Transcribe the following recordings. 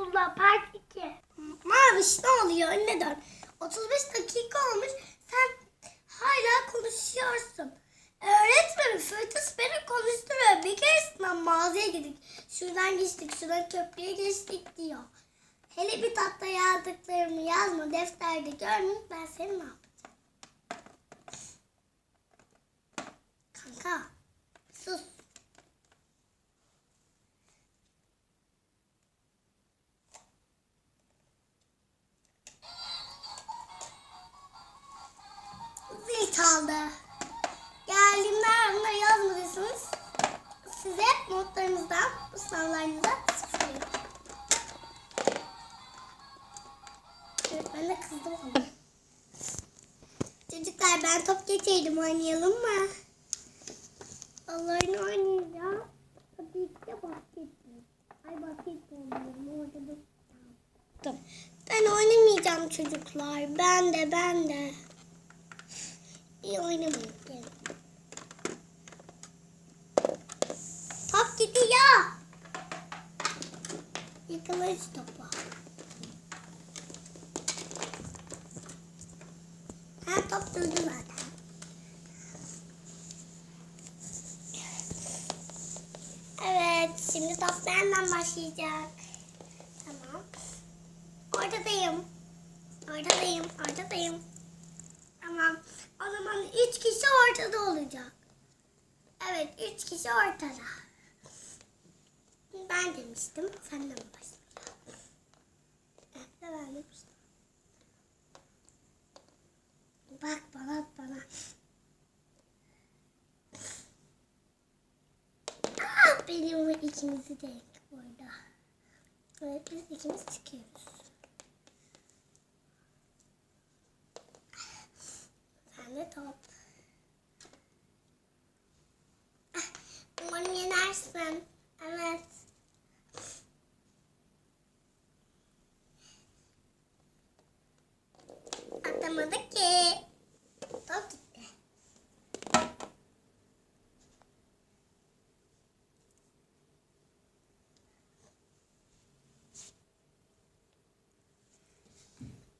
okulda part 2. Maviş ne oluyor önüne dön. 35 dakika olmuş sen hala konuşuyorsun. Öğretmenim Fırtız beni konuşturuyor. Bir keresinden mağazaya gittik. Şuradan geçtik, şuradan köprüye geçtik diyor. Hele bir tatlı yazdıklarımı yazma defterde görmeyeyim ben seni ne yapacağım? Kanka sus. Çaldı. Geldiğimde bunları yazmadıysanız size notlarınızdan, bu sınavlarınızdan sıfırlayın. Evet ben de kızdım ama. Çocuklar ben top geçeydim oynayalım mı? Allah'ını oynayacağım. Tabii ki de basketbol. Ay basketbol diyorum orada da. Tamam. Ben oynamayacağım çocuklar. Ben de ben de. İyi oynamayın. Top gidiyor. Yakalayız topu. Ha top durdu zaten. Evet, şimdi top benden başlayacak. Tamam. Ortadayım. Ortadayım, ortadayım. Tamam. O zaman üç kişi ortada olacak. Evet, üç kişi ortada. Ben demiştim, senden başlayacağım. Evet, ben demiştim. Bak bana, bana. Ah, benim ikimizi denk burada. Evet, biz ikimiz çıkıyoruz. De top. Ah, Umarım yenersin. Evet. Atamadı ki. Top gitti.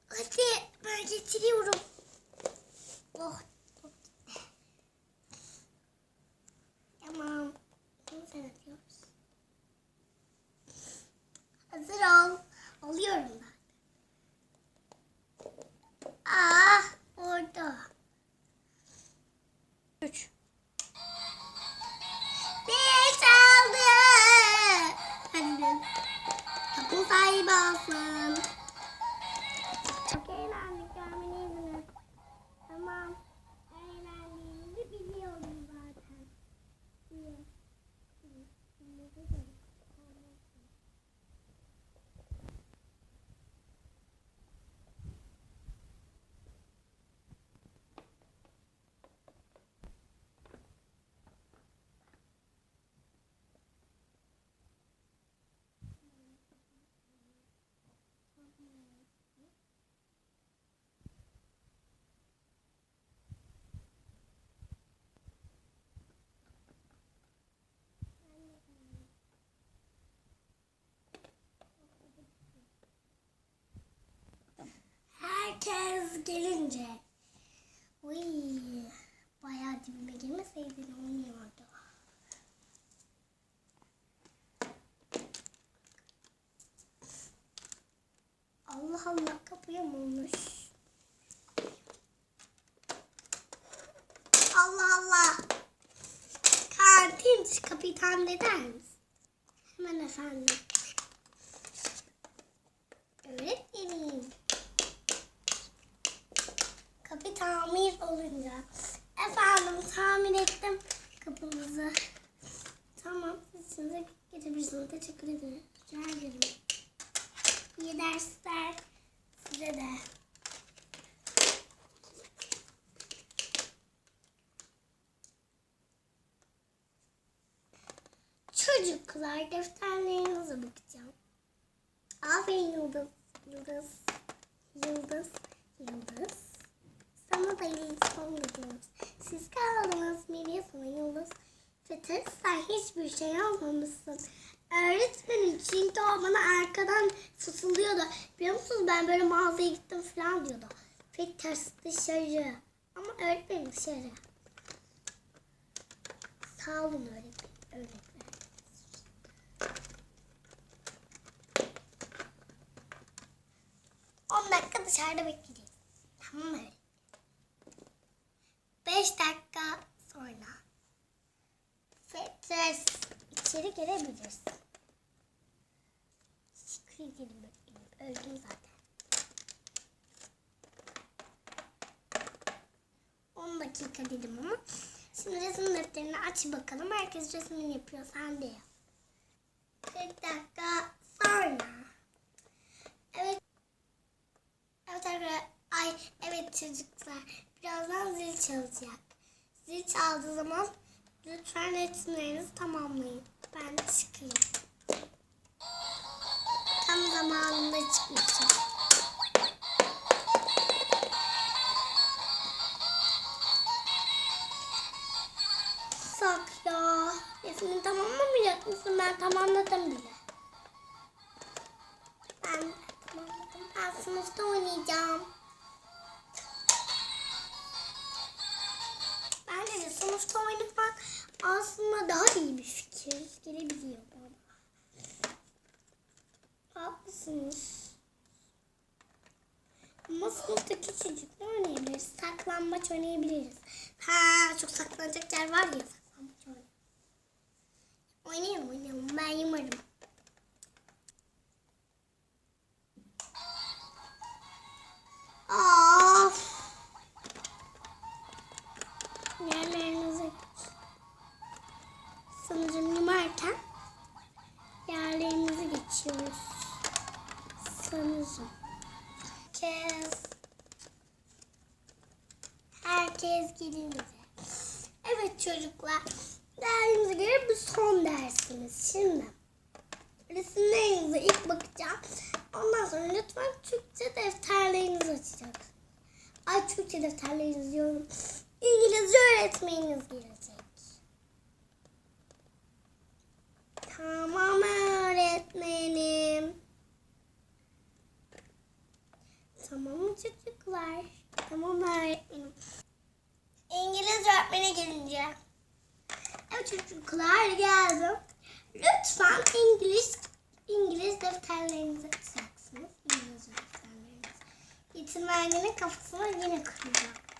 Hadi ben getiriyorum. Kapı sahibi alsın. Çok eğlendik görmeliydiniz. Tamam. Eğlendiğimizi biliyorum zaten. İyi. İyi. Şimdi Herkes gelince. Uy, bayağı dibime girmeseydin olmuyordu. Allah Allah kapıya mı olmuş? Allah Allah. Kantin kapıyı tamir? Hemen efendim. Öğretmenim. Tamir olunca. Efendim tamir ettim kapımızı. Tamam siz şimdi geçebilirsiniz. Teşekkür ederim. Rica ederim. İyi dersler. Size de. Çocuklar defterlerinize bakacağım. Aferin Yıldız. Yıldız. Yıldız. Yıldız. Sana da Yıldız son gidiyoruz. Siz kaldınız Melih sana Yıldız. Fetih sen hiçbir şey almamışsın. Öğretmenim çünkü Nida bana arkadan fısıldıyordu. Biliyor musunuz ben böyle mağazaya gittim falan diyordu. Pek ters dışarı. Ama öğretmenim dışarı. Sağ olun öğretmenim. öğretmenim. 10 dakika dışarıda bekleyeceğiz. Tamam mı? 5 dakika sonra Fetres içeri girebiliriz. Teşekkür ederim öğretmenim. Öldüm zaten. 10 dakika dedim ama. Şimdi resim defterini aç bakalım. Herkes resmini yapıyor. Sen de yap. 40 dakika sonra. Evet. Evet arkadaşlar. Ay evet çocuklar. Birazdan zil çalacak. Zil çaldığı zaman lütfen resimlerinizi tamamlayın. Ben çıkayım. Tam zamanında çıkmışım. Sak ya. Resmini tamamlamayacak mısın? Ben tamamladım bile. Ben tamamladım. Ben sınıfta oynayacağım. Daha iyi bir fikir. Gelebiliyor bana. Haklısınız. Ama sınıftaki çocuklar oynayabiliriz. Saklambaç oynayabiliriz. Ha çok saklanacak yer var ya. Saklambaç oynayalım. Oynayalım oynayalım. Ben yamarım. Of. Yerlerinize yumarken yerlerimizi geçiyoruz. Sanırım. Herkes herkes gelin bize. Evet çocuklar. Dergimize göre bu son dersimiz. Şimdi resimlerinize ilk bakacağım. Ondan sonra lütfen Türkçe defterlerinizi açacaksınız. Ay Türkçe defterlerinizi diyorum. İngilizce öğretmeniniz gelecek. Tamam öğretmenim. Tamam mı çocuklar? Tamam öğretmenim. İngiliz öğretmene gelince. Evet çocuklar geldim. Lütfen İngiliz İngiliz defterlerinizi açacaksınız. İngiliz defterlerinizi. Yetimlerinin kafasına yine kıracak.